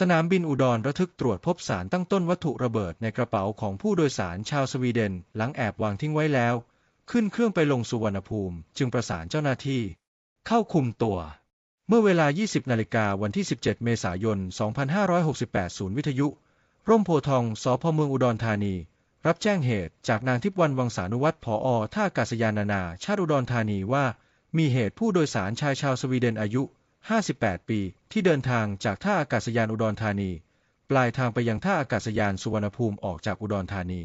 สนามบินอุดรระทึกตรวจพบสารตั้งต้นวัตถุระเบิดในกระเป๋าของผู้โดยสารชาวสวีเดน หลังแอบวางทิ้งไว้แล้ว ขึ้นเครื่องไปลงสุวรรณภูมิ จึงประสานเจ้าหน้าที่ เข้าคุมตัว เมื่อเวลา 20 นาฬิกาวันที่ 17 เมษายน 2568 ศูนย์วิทยุ ร่มโพทองสพเมืองอุดรธานี รับแจ้งเหตุจากนางทิพย์วันวังสานุวัตรผอท่าอากาศยานนานา ชาติอุดรธานีว่า มีเหตุผู้โดยสารชายชาวสวีเดนอายุ 58 ปี ที่เดินทางจากท่าอากาศยานอุดรธานี ปลายทางไปยังท่าอากาศยานสุวรรณภูมิออกจากอุดรธานี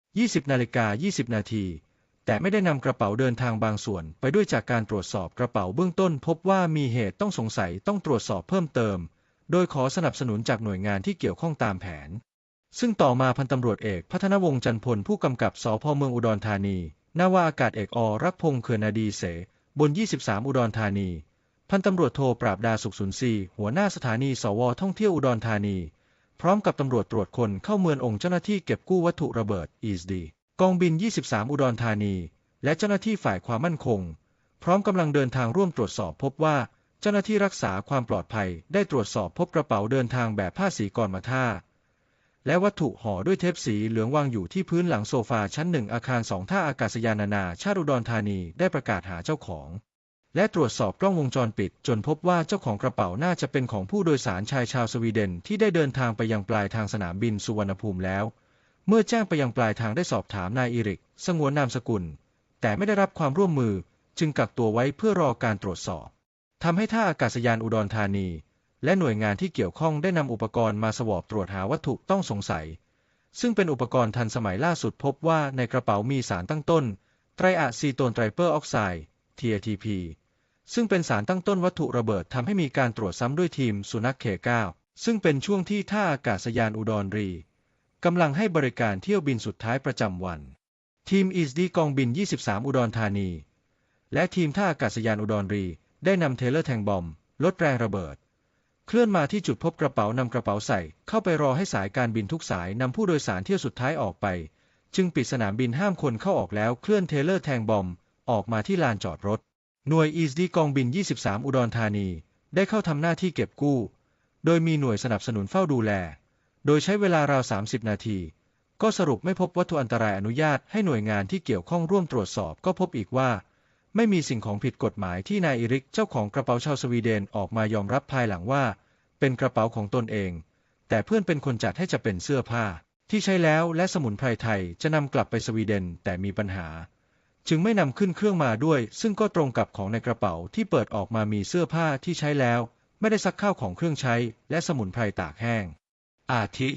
20นาฬิกา20 นาทีแต่ไม่ได้นำกระเป๋าเดินทางบางส่วน ไปด้วยจากการตรวจสอบกระเป๋าเบื้องต้น พบว่ามีเหตุต้องสงสัยต้องตรวจสอบเพิ่มเติม โดยขอสนับสนุนจากหน่วยงานที่เกี่ยวข้องตามแผน ซึ่งต่อมาพันตำรวจเอกพัฒนวงศ์จันพลผู้กำกับสพเมืองอุดรธานีนาวาอากาศเอกอรักพงษ์เขื่อนนาดีเสบน 23 อุดรธานี พันตำรวจโทรปราบดาสุขสุนทรีหัวหน้าสถานีสวท่องเที่ยวอุดรธานี พร้อมกับตำรวจตรวจคนเข้าเมืององค์เจ้าหน้าที่เก็บกู้วัตถุระเบิด e s d กองบิน 23 อุดรธานี และเจ้าหน้าที่ฝ่ายความมั่นคง พร้อมกำลังเดินทางร่วมตรวจสอบพบว่าเจ้าหน้าที่รักษาความปลอดภัยได้ตรวจสอบพบกระเป๋าเดินทางแบบผ้าสีกรมาท่า และวัตถุห่อด้วยเทปสีเหลืองวางอยู่ที่พื้นหลังโซฟาชั้นหนึ่งอาคารสองท่าอากาศยานนานาชาติอุดรธานีได้ประกาศหาเจ้าของ และตรวจสอบกล้องวงจรปิด จนพบว่าเจ้าของกระเป๋าน่าจะเป็นของผู้โดยสารชายชาวสวีเดนที่ได้เดินทางไปยังปลายทางสนามบินสุวรรณภูมิแล้ว เมื่อแจ้งไปยังปลายทางได้สอบถามนายอิริก สงวนนามสกุล แต่ไม่ได้รับความร่วมมือ จึงกักตัวไว้เพื่อรอการตรวจสอบทำให้ท่าอากาศยานอุดรธานี และหน่วยงานที่เกี่ยวข้องได้นำอุปกรณ์มาสวอปตรวจหาวัตถุต้องสงสัย ซึ่งเป็นอุปกรณ์ทันสมัยล่าสุดพบว่าในกระเป๋ามีสารตั้งต้น ไตรอะซีโตนไตรเปอร์ออกไซด์ TATP ซึ่งเป็นสารตั้งต้นวัตถุระเบิดทำให้มีการตรวจซ้ำด้วยทีมสุนัขเค9ซึ่งเป็นช่วงที่ท่าอากาศยานอุดรรีกำลังให้บริการเที่ยวบินสุดท้ายประจำวัน ทีมอีสดีกองบิน 23 อุดรธานี และทีมท่าอากาศยานอุดรรี ได้นำเทเลอร์แทงบอม ลดแรงระเบิด เคลื่อนมาที่จุดพบกระเป๋านำกระเป๋าใส่ เข้าไปรอให้สายการบินทุกสายนำผู้โดยสารเที่ยวสุดท้ายออกไป จึงปิดสนามบินห้ามคนเข้าออกแล้วเคลื่อนเทเลอร์แทงบอม ออกมาที่ลานจอดรถ หน่วยอีสดีกองบิน 23 อุดรธานี ได้เข้าทำหน้าที่เก็บกู้ โดยมีหน่วยสนับสนุนเฝ้าดูแล โดยใช้เวลาราว 30 นาที ก็สรุปไม่พบวัตถุอันตรายอนุญาตให้หน่วยงานที่เกี่ยวข้องร่วมตรวจสอบก็พบอีกว่า ไม่มีสิ่งของผิดกฎหมายที่นายอิริกเจ้าของกระเป๋าชาวสวีเดนออกมายอมรับภายหลังว่า เป็นกระเป๋าของตนเอง แต่เพื่อนเป็นคนจัดให้จะเป็นเสื้อผ้า ที่ใช้แล้วและสมุนไพรไทยจะนำกลับไปสวีเดนแต่มีปัญหา จึงไม่นำขึ้นเครื่องมาด้วย ซึ่งก็ตรงกับของในกระเป๋าที่เปิดออกมามีเสื้อผ้าที่ใช้แล้ว ไม่ได้ซักข้าวของเครื่องใช้ และสมุนไพรตากแห้ง อาทิ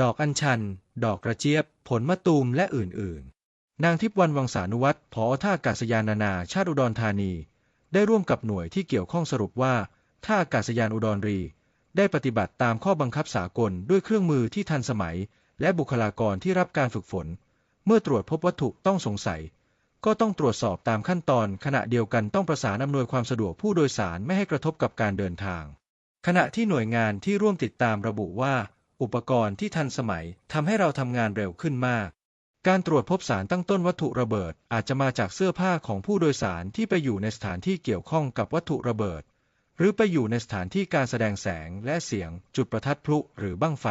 ดอกอัญชัน ดอกกระเจี๊ยบ ผลมะตูมและอื่นๆ นางทิพย์วันวังสานุวัตรผอท่าอากาศยานนานา ชาติอุดรธานี ได้ร่วมกับหน่วยที่เกี่ยวข้องสรุปว่าท่าอากาศยานอุดรรีได้ปฏิบัติตามข้อบังคับสากลด้วยเครื่องมือที่ทันสมัย และบุคลากรที่รับการฝึกฝน เมื่อตรวจพบวัตถุต้องสงสัย ก็ต้องตรวจสอบตามขั้นตอน ขณะเดียวกันต้องประสานอำนวยความสะดวกผู้โดยสารไม่ให้กระทบกับการเดินทาง ขณะที่หน่วยงานที่ร่วมติดตามระบุว่า อุปกรณ์ที่ทันสมัยทำให้เราทำงานเร็วขึ้นมาก การตรวจพบสารตั้งต้นวัตถุระเบิด อาจจะมาจากเสื้อผ้าของผู้โดยสารที่ไปอยู่ในสถานที่เกี่ยวข้องกับวัตถุระเบิด หรือไปอยู่ในสถานที่การแสดงแสงและเสียง จุดประทัดพลุหรือบั้งไฟ